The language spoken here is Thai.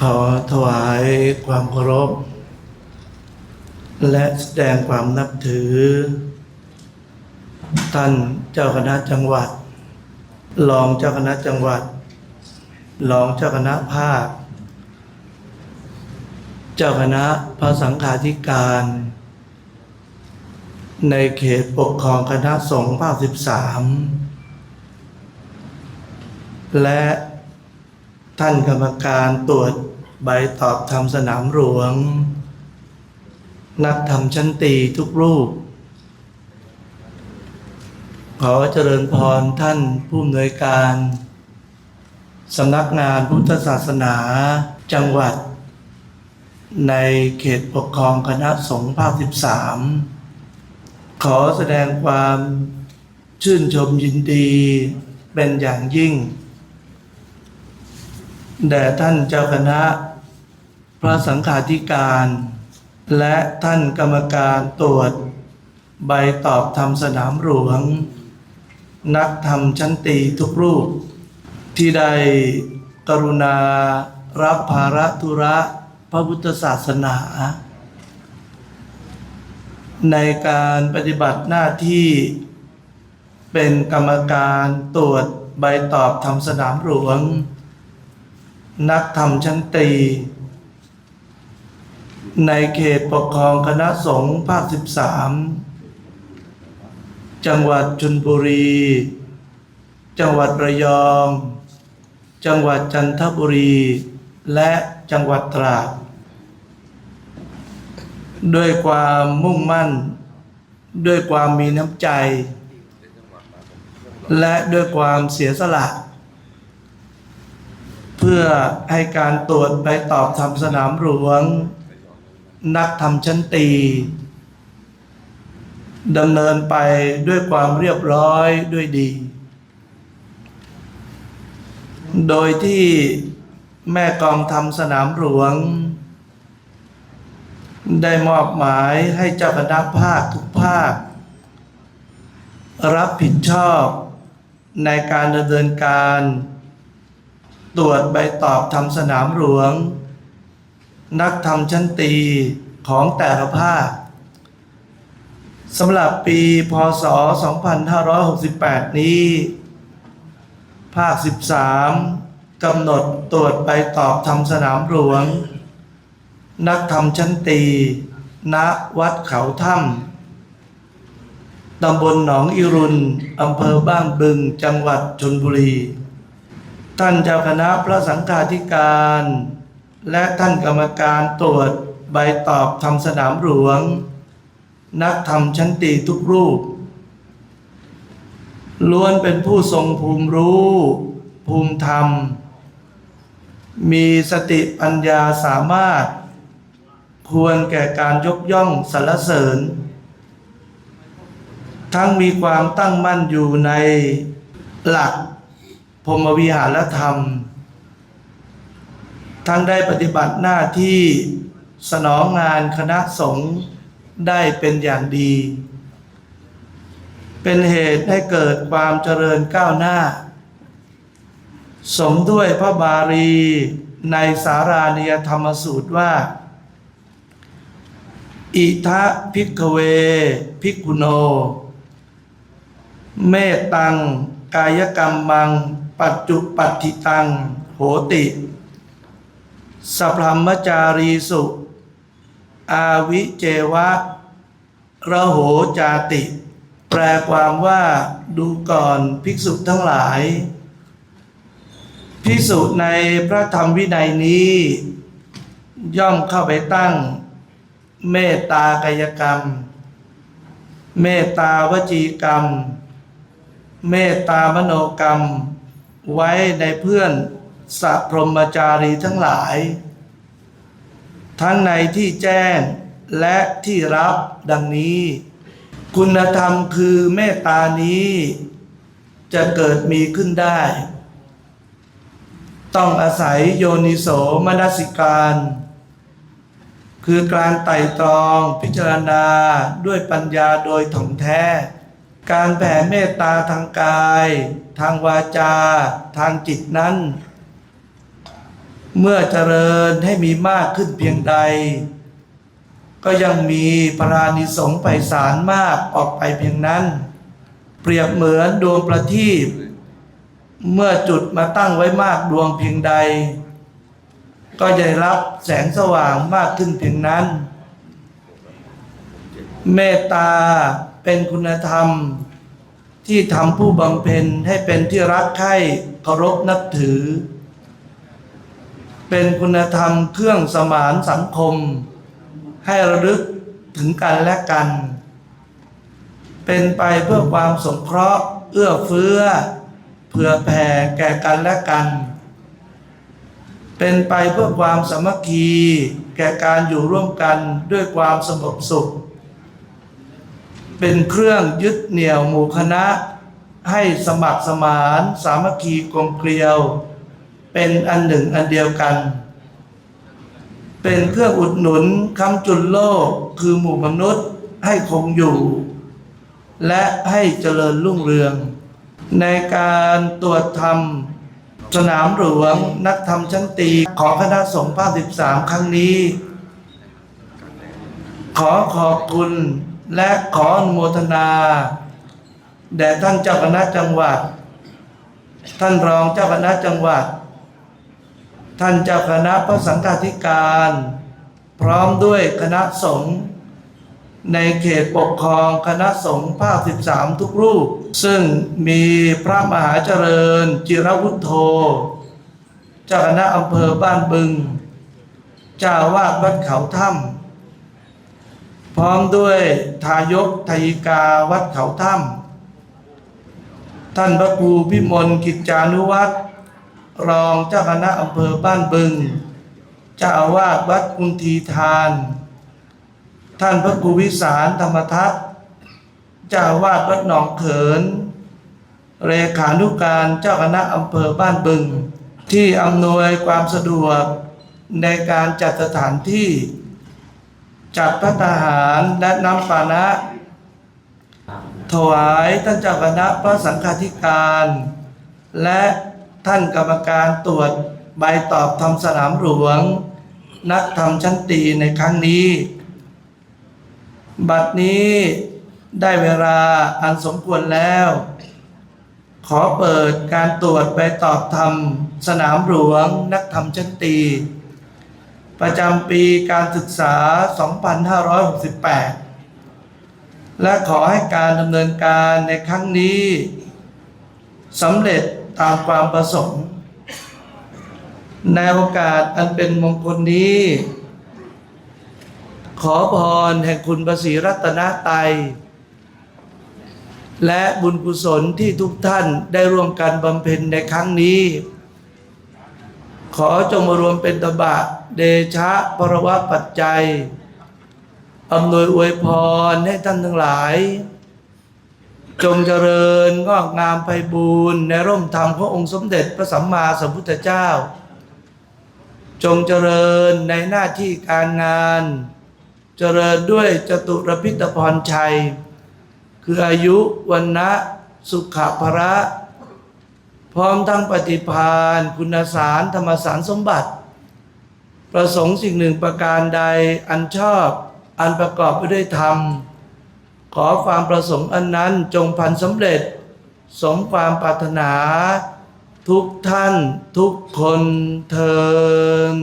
ขอถวายความเคารพ และแสดงความนับถือ ท่านเจ้าคณะจังหวัด รองเจ้าคณะจังหวัด รองเจ้าคณะภาค เจ้าคณะพระสังฆาธิการ ในเขตปกครองคณะสงฆ์ภาคสิบสามและ ท่านกรรมการตรวจใบตอบธรรมสนามหลวง นักธรรมชั้นตีทุกรูป ขอเจริญพรท่านผู้อำนวยการสำนักงานพุทธศาสนาจังหวัด ในเขตปกครองคณะสงฆ์ภาค 13 ขอแสดงความชื่นชมยินดีเป็นอย่างยิ่ง แด่ท่านเจ้าคณะ พระสังฆาธิการ และท่านกรรมการตรวจ ใบตอบธรรมสนามหลวง นักธรรมชั้นตีทุกรูป ที่ได้กรุณารับภาระธุระพระพุทธศาสนา ในการปฏิบัติหน้าที่เป็นกรรมการตรวจใบตอบธรรมสนามหลวง นักธรรมชั้นตรี ในเขตปกครองคณะสงฆ์ภาค 13 จังหวัดชลบุรี จังหวัดระยอง จังหวัดจันทบุรี และจังหวัดตราดด้วยความมุ่งมั่น ด้วยความมีน้ำใจ และด้วยความเสียสละ พื่อให้การตรวจไปตอบทำสนามหลวง นักทำชั้นตีดำเนินไปด้วยความเรียบร้อยด้วยดี โดยที่แม่กองทำสนามหลวง ได้มอบหมายให้เจ้าคณะภาคทุกภาค รับผิดชอบในการดำเนินการ ตรวจใบตอบทำสนามหลวง นักทำชั้นตีของแต่ละภาคสำหรับปีพศ 2568 นี้ ภาค 13กำหนดตรวจใบตอบทำสนามหลวง นักธรรมชั้นตี ณ วัดเขาถ้ำตำบลหนองอิรุนอำเภอบ้านบึง จังหวัดชนบุรี ท่านเจ้าคณะพระสังฆาธิการ และท่านกรรมการตรวจใบตอบทำสนามหลวง นักธรรมชั้นตีทุกรูป ล้วนเป็นผู้ทรงภูมิรู้ ภูมิธรรม มีสติปัญญาสามารถ ควรแก่การยกย่องสรรเสริญ ทั้งมีความตั้งมั่นอยู่ในหลัก พรมวิหารธรรม ทั้งได้ปฏิบัติหน้าที่สนองงานคณะสงฆ์ได้เป็นอย่างดี เป็นเหตุให้เกิดความเจริญก้าวหน้า สมด้วยพระบาลีในสารานิยธรรมสูตรว่า อิทะพิกเว พิกุโน เมตัง กายกรรมมัง ปัจจุปัตติตัง โหติสัพพมจารีสุ อาวิเจวะระโหจาติ แปลความว่าดูก่อนภิกษุทั้งหลาย ภิกษุในพระธรรมวินัยนี้ ย่อมเข้าไปตั้ง เมตตากายกรรม เมตตาวจีกรรม เมตตามโนกรรม ไว้ในเพื่อนสัพพรมจารีทั้งหลาย ทั้งในที่แจ้งและที่รับดังนี้ คุณธรรมคือเมตตานี้ จะเกิดมีขึ้นได้ ต้องอาศัยโยนิโสมนสิการ คือการไต่ตรองพิจารณาด้วยปัญญาโดยถ่องแท้ การแผ่เมตตาทางกาย ทางวาจา ทางจิตนั้น เมื่อเจริญให้มีมากขึ้นเพียงใด ก็ยังมีปรานิสงไปสารมากออกไปเพียงนั้น เปรียบเหมือนดวงประทีปเมื่อจุดมาตั้งไว้มากดวงเพียงใด ก็จะได้รับแสงสว่างมากขึ้นเพียงนั้น เมตตาเป็นคุณธรรม ที่ทำผู้บำเพ็ญให้เป็นที่รักใคร่เคารพนับถือ เป็นคุณธรรมเครื่องสมานสังคม ให้ระลึกถึงกันและกัน เป็นไปเพื่อความสงเคราะห์ เอื้อเฟื้อเผื่อแผ่แก่กันและกัน เป็นไปเพื่อความสามัคคี แก่การอยู่ร่วมกันด้วยความสงบสุข เป็นเครื่องยึดเหนี่ยวหมู่คณะ ให้สมัครสมานสามัคคีกลมเกลียว เป็นอันหนึ่งอันเดียวกัน เป็นเครื่องอุดหนุนคำจุนโลกคือหมู่มนุษย์ให้คงอยู่ และให้เจริญรุ่งเรือง ในการตรวจธรรมสนามหลวงนักธรรมชั้นตีของคณะสงฆ์ภาค13 ครั้งนี้ ขอขอบคุณ และขออนุโมทนาแด่ท่านเจ้าคณะจังหวัด ท่านรองเจ้าคณะจังหวัด ท่านเจ้าคณะพระสังฆาธิการ พร้อมด้วยคณะสงฆ์ในเขตปกครองคณะสงฆ์ภาค 13 ทุกรูป ซึ่งมีพระมหาเจริญ จิรวุฒโธ เจ้าคณะอำเภอบ้านบึง เจ้าอาวาดวัดเขาถ้ำ พร้อมด้วยทายกทายิกาวัดเขาถ้ำท่านพระครูพิมลกิจจานุวัตรรองเจ้าคณะอำเภอบ้านบึง เจ้าอาวาสวัดกุนทีทาน ท่านพระครูวิสารธรรมทัตเจ้าอาวาสวัดหนองเขิน เลขานุการเจ้าคณะอำเภอบ้านบึง ที่อำนวยความสะดวกในการจัดสถานที่ จัดพระทหารและน้ำปานะ ถวายท่านเจ้าคณะพระสังฆาธิการ และท่านกรรมการตรวจใบตอบทำสนามหลวง นักธรรมชั้นตีในครั้งนี้ บัดนี้ได้เวลาอันสมควรแล้ว ขอเปิดการตรวจใบตอบธรรมสนามหลวง นักธรรมชั้นตี ประจำปีการศึกษา 2568 และขอให้การดำเนินการในครั้งนี้สำเร็จตามความประสงค์ ในโอกาสอันเป็นมงคลนี้ ขอพรแห่งคุณประสีรัตนตรัยและบุญกุศลที่ทุกท่านได้ร่วมกันบำเพ็ญในครั้งนี้ ขอจงมารวมเป็นตบะเดชะปรวะปัจจัยอำนวยอวยพรให้ท่านทั้งหลาย จงเจริญงอกงามไพบูรณ์ในร่มธรรมขององค์สมเด็จพระสัมมาสัมพุทธเจ้า จงเจริญในหน้าที่การงาน เจริญด้วยจตุรพิตรพรชัย คืออายุวันนะสุขภระ พร้อมทั้งปฏิพานคุณสารธรรมสารสมบัติ ประสงค์สิ่งหนึ่งประการใดอันชอบอันประกอบไปด้วยธรรม ขอความประสงค์อันนั้นจงพันสำเร็จ สมความปรารถนา ทุกท่านทุกคนเทิน